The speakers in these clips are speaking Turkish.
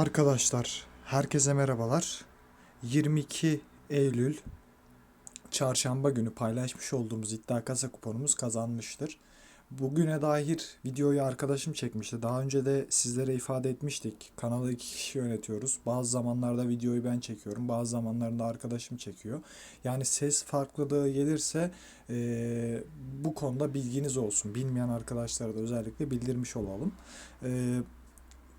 Arkadaşlar, herkese merhabalar. 22 Eylül çarşamba günü paylaşmış olduğumuz iddia kasa kuponumuz kazanmıştır. Bugüne dair videoyu arkadaşım çekmişti. Daha önce de sizlere ifade etmiştik. Kanalı iki kişi yönetiyoruz. Bazı zamanlarda videoyu ben çekiyorum. Bazı zamanlarda arkadaşım çekiyor. Yani ses farklılığı gelirse eee, bu konuda bilginiz olsun. Bilmeyen arkadaşlara da özellikle bildirmiş olalım. Eee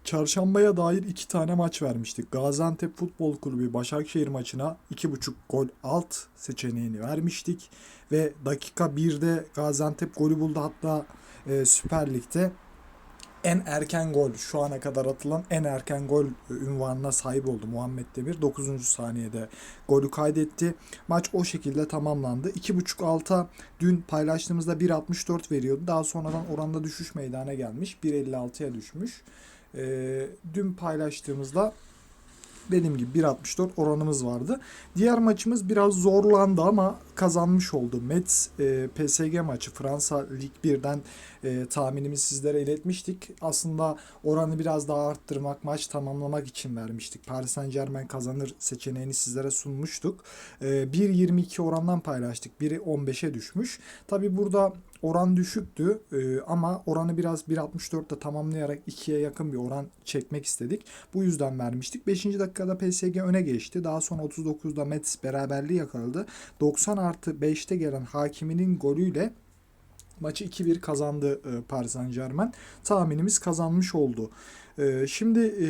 Çarşambaya dair iki tane maç vermiştik. Gaziantep Futbol Kulübü Başakşehir maçına 2.5 gol alt seçeneğini vermiştik. Ve dakika 1'de Gaziantep golü buldu. Hatta e, Süper Lig'de en erken gol şu ana kadar atılan en erken gol ünvanına sahip oldu Muhammed Demir. 9. saniyede golü kaydetti. Maç o şekilde tamamlandı. 2.5 alta dün paylaştığımızda 1.64 veriyordu. Daha sonradan oranda düşüş meydana gelmiş. 1.56'ya düşmüş. Ee, dün paylaştığımızda dediğim gibi 1.64 oranımız vardı. Diğer maçımız biraz zorlandı ama kazanmış oldu. Metz e, PSG maçı Fransa Lig 1'den e, tahminimizi sizlere iletmiştik. Aslında oranı biraz daha arttırmak, maç tamamlamak için vermiştik. Paris Saint Germain kazanır seçeneğini sizlere sunmuştuk. E, 1.22 orandan paylaştık. Biri 15'e düşmüş. Tabi burada oran düşüktü e, ama oranı biraz 1.64'te tamamlayarak 2'ye yakın bir oran çekmek istedik. Bu yüzden vermiştik. 5. dakikada PSG öne geçti. Daha sonra 39'da Metz beraberliği yakaladı. 90 artı 5'te gelen Hakimi'nin golüyle maçı 2-1 kazandı e, Paris Saint Germain. Tahminimiz kazanmış oldu. E, Şimdi e,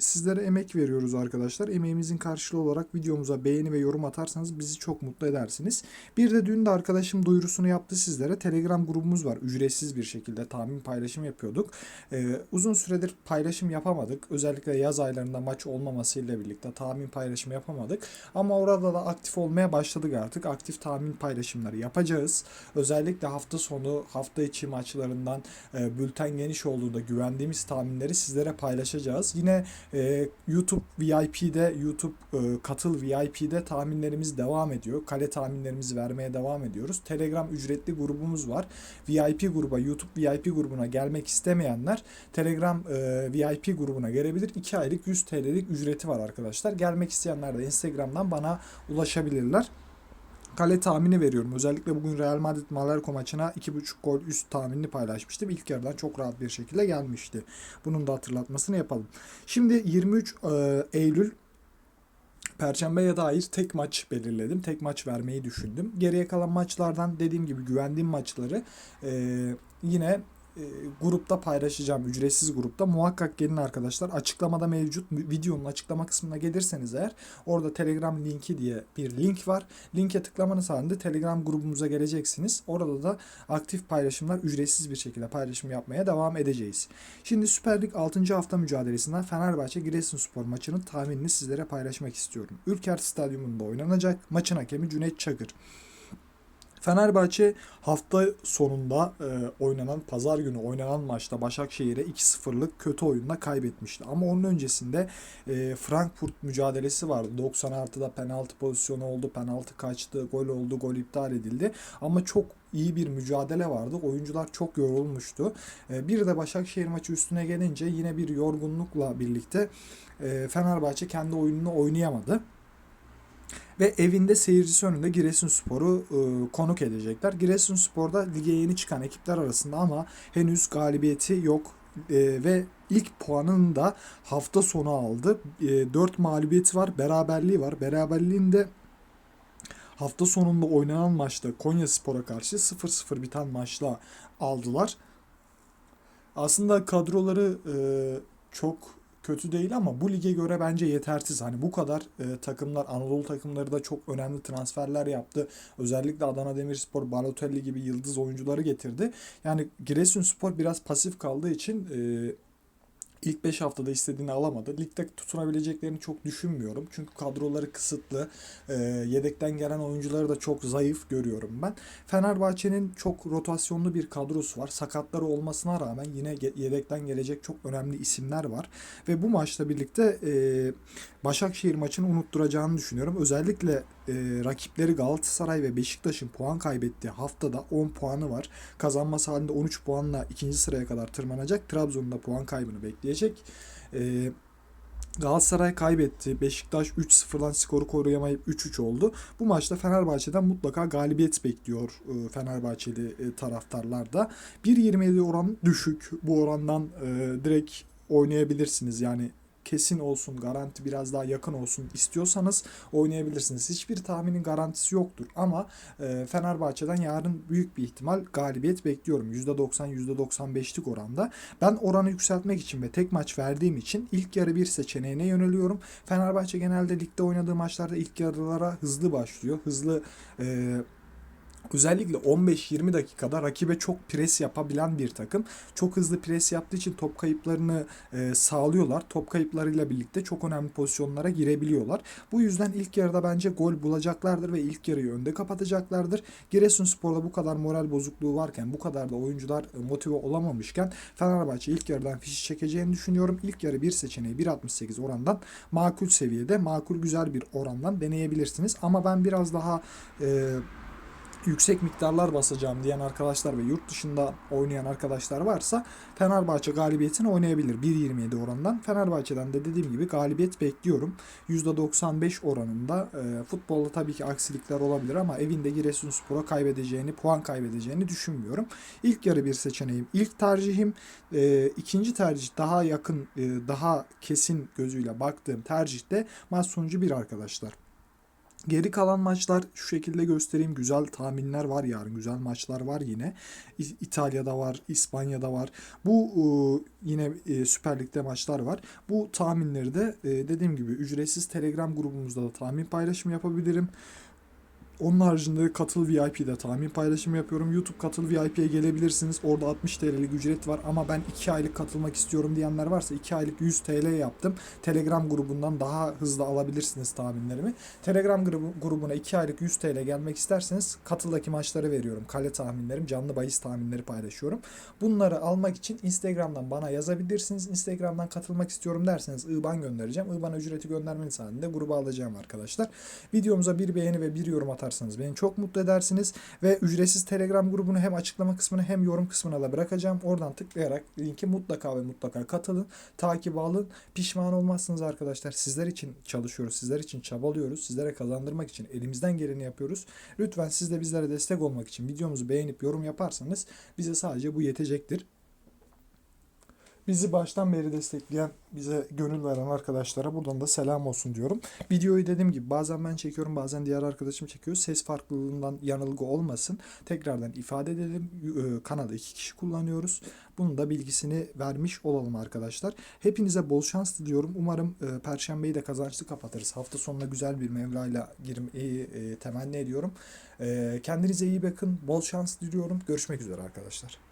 sizlere emek veriyoruz arkadaşlar. Emeğimizin karşılığı olarak videomuza beğeni ve yorum atarsanız bizi çok mutlu edersiniz. Bir de dün de arkadaşım duyurusunu yaptı sizlere. Telegram grubumuz var. Ücretsiz bir şekilde tahmin paylaşım yapıyorduk. E, Uzun süredir paylaşım yapamadık. Özellikle yaz aylarında maç olmamasıyla birlikte tahmin paylaşımı yapamadık. Ama orada da aktif olmaya başladık artık. Aktif tahmin paylaşımları yapacağız. Özellikle hafta sonu, hafta içi maçlarından e, bülten geniş olduğunda güvendiğimiz tahminleri sizlere paylaşacağız. Yine e, YouTube VIP'de, YouTube e, katıl VIP'de tahminlerimiz devam ediyor. Kale tahminlerimizi vermeye devam ediyoruz. Telegram ücretli grubumuz var. VIP gruba, YouTube VIP grubuna gelmek istemeyenler Telegram e, VIP grubuna gelebilir. 2 aylık 100 TL'lik ücreti var arkadaşlar. Gelmek isteyenler de Instagram'dan bana ulaşabilirler. Kale tahmini veriyorum. Özellikle bugün Real Madrid Mallorca maçına 2.5 gol üst tahminini paylaşmıştım. İlk yarıdan çok rahat bir şekilde gelmişti. Bunun da hatırlatmasını yapalım. Şimdi 23 e, Eylül Perşembeye dair tek maç belirledim. Tek maç vermeyi düşündüm. Geriye kalan maçlardan dediğim gibi güvendiğim maçları e, yine grupta paylaşacağım. Ücretsiz grupta. Muhakkak gelin arkadaşlar. Açıklamada mevcut. Videonun açıklama kısmına gelirseniz eğer orada Telegram linki diye bir link var. Linke tıklamanız halinde Telegram grubumuza geleceksiniz. Orada da aktif paylaşımlar ücretsiz bir şekilde paylaşım yapmaya devam edeceğiz. Şimdi Süper Lig 6. hafta mücadelesinden Fenerbahçe Giresunspor maçının tahminini sizlere paylaşmak istiyorum. Ülker Stadyumunda oynanacak. Maçın hakemi Cüneyt Çakır. Fenerbahçe hafta sonunda e, oynanan pazar günü oynanan maçta Başakşehir'e 2-0'lık kötü oyunla kaybetmişti. Ama onun öncesinde e, Frankfurt mücadelesi vardı. 90 artıda penaltı pozisyonu oldu, penaltı kaçtı, gol oldu, gol iptal edildi. Ama çok iyi bir mücadele vardı. Oyuncular çok yorulmuştu. E, bir de Başakşehir maçı üstüne gelince yine bir yorgunlukla birlikte e, Fenerbahçe kendi oyununu oynayamadı. Ve evinde seyircisi önünde Giresunspor'u e, konuk edecekler. Giresunspor'da lige yeni çıkan ekipler arasında ama henüz galibiyeti yok. E, ve ilk puanını da hafta sonu aldı. E, 4 mağlubiyeti var, beraberliği var. Beraberliğinde hafta sonunda oynanan maçta Konya Spor'a karşı 0-0 biten maçla aldılar. Aslında kadroları e, çok kötü değil ama bu lige göre bence yetersiz. Hani bu kadar e, takımlar Anadolu takımları da çok önemli transferler yaptı. Özellikle Adana Demirspor, Balotelli gibi yıldız oyuncuları getirdi. Yani Giresunspor biraz pasif kaldığı için e, ilk 5 haftada istediğini alamadı. Ligde tutunabileceklerini çok düşünmüyorum. Çünkü kadroları kısıtlı. E, yedekten gelen oyuncuları da çok zayıf görüyorum ben. Fenerbahçe'nin çok rotasyonlu bir kadrosu var. Sakatları olmasına rağmen yine yedekten gelecek çok önemli isimler var. Ve bu maçla birlikte e, Başakşehir maçını unutturacağını düşünüyorum. Özellikle e, rakipleri Galatasaray ve Beşiktaş'ın puan kaybettiği haftada 10 puanı var. Kazanması halinde 13 puanla ikinci sıraya kadar tırmanacak. Trabzon'da puan kaybını bekleyecek. E, Galatasaray kaybetti. Beşiktaş 3-0'dan skoru koruyamayıp 3-3 oldu. Bu maçta Fenerbahçe'den mutlaka galibiyet bekliyor e, Fenerbahçeli e, taraftarlar da. 1.27 oran düşük. Bu orandan e, direkt oynayabilirsiniz. Yani kesin olsun, garanti biraz daha yakın olsun istiyorsanız oynayabilirsiniz. Hiçbir tahminin garantisi yoktur ama e, Fenerbahçe'den yarın büyük bir ihtimal galibiyet bekliyorum. %90, %95'lik oranda. Ben oranı yükseltmek için ve tek maç verdiğim için ilk yarı bir seçeneğine yöneliyorum. Fenerbahçe genelde ligde oynadığı maçlarda ilk yarılara hızlı başlıyor. Hızlı e, Özellikle 15-20 dakikada rakibe çok pres yapabilen bir takım. Çok hızlı pres yaptığı için top kayıplarını e, sağlıyorlar. Top kayıplarıyla birlikte çok önemli pozisyonlara girebiliyorlar. Bu yüzden ilk yarıda bence gol bulacaklardır ve ilk yarıyı önde kapatacaklardır. Giresunspor'da bu kadar moral bozukluğu varken, bu kadar da oyuncular e, motive olamamışken Fenerbahçe ilk yarıdan fişi çekeceğini düşünüyorum. İlk yarı bir seçeneği 1.68 orandan makul seviyede, makul güzel bir orandan deneyebilirsiniz. Ama ben biraz daha e, yüksek miktarlar basacağım diyen arkadaşlar ve yurt dışında oynayan arkadaşlar varsa Fenerbahçe galibiyetini oynayabilir 1.27 orandan. Fenerbahçe'den de dediğim gibi galibiyet bekliyorum. %95 oranında e, futbolda tabii ki aksilikler olabilir ama evinde Giresunspor'a kaybedeceğini, puan kaybedeceğini düşünmüyorum. İlk yarı bir seçeneğim. İlk tercihim e, ikinci tercih daha yakın, e, daha kesin gözüyle baktığım tercihte maç sonucu bir arkadaşlar. Geri kalan maçlar şu şekilde göstereyim. Güzel tahminler var yarın. Güzel maçlar var yine. İtalya'da var, İspanya'da var. Bu e, yine e, Süper Lig'de maçlar var. Bu tahminleri de e, dediğim gibi ücretsiz Telegram grubumuzda da tahmin paylaşımı yapabilirim. Onun haricinde Katıl VIP'de tahmin paylaşımı yapıyorum. YouTube Katıl VIP'ye gelebilirsiniz. Orada 60 TL'lik ücret var ama ben 2 aylık katılmak istiyorum diyenler varsa 2 aylık 100 TL yaptım. Telegram grubundan daha hızlı alabilirsiniz tahminlerimi. Telegram grubu, grubuna 2 aylık 100 TL gelmek isterseniz Katıl'daki maçları veriyorum. Kale tahminlerim, canlı bahis tahminleri paylaşıyorum. Bunları almak için Instagram'dan bana yazabilirsiniz. Instagram'dan katılmak istiyorum derseniz IBAN göndereceğim. IBAN ücreti göndermeniz halinde gruba alacağım arkadaşlar. Videomuza bir beğeni ve bir yorum atarsanız beni çok mutlu edersiniz. Ve ücretsiz Telegram grubunu hem açıklama kısmına hem yorum kısmına da bırakacağım. Oradan tıklayarak linki mutlaka ve mutlaka katılın. Takip alın. Pişman olmazsınız arkadaşlar. Sizler için çalışıyoruz. Sizler için çabalıyoruz. Sizlere kazandırmak için elimizden geleni yapıyoruz. Lütfen siz de bizlere destek olmak için videomuzu beğenip yorum yaparsanız bize sadece bu yetecektir. Bizi baştan beri destekleyen, bize gönül veren arkadaşlara buradan da selam olsun diyorum. Videoyu dediğim gibi bazen ben çekiyorum, bazen diğer arkadaşım çekiyor. Ses farklılığından yanılgı olmasın. Tekrardan ifade edelim. Ee, Kanalı iki kişi kullanıyoruz. Bunun da bilgisini vermiş olalım arkadaşlar. Hepinize bol şans diliyorum. Umarım e, Perşembeyi de kazançlı kapatırız. Hafta sonuna güzel bir Mevla'yla girmeyi e, temenni ediyorum. E, kendinize iyi bakın. Bol şans diliyorum. Görüşmek üzere arkadaşlar.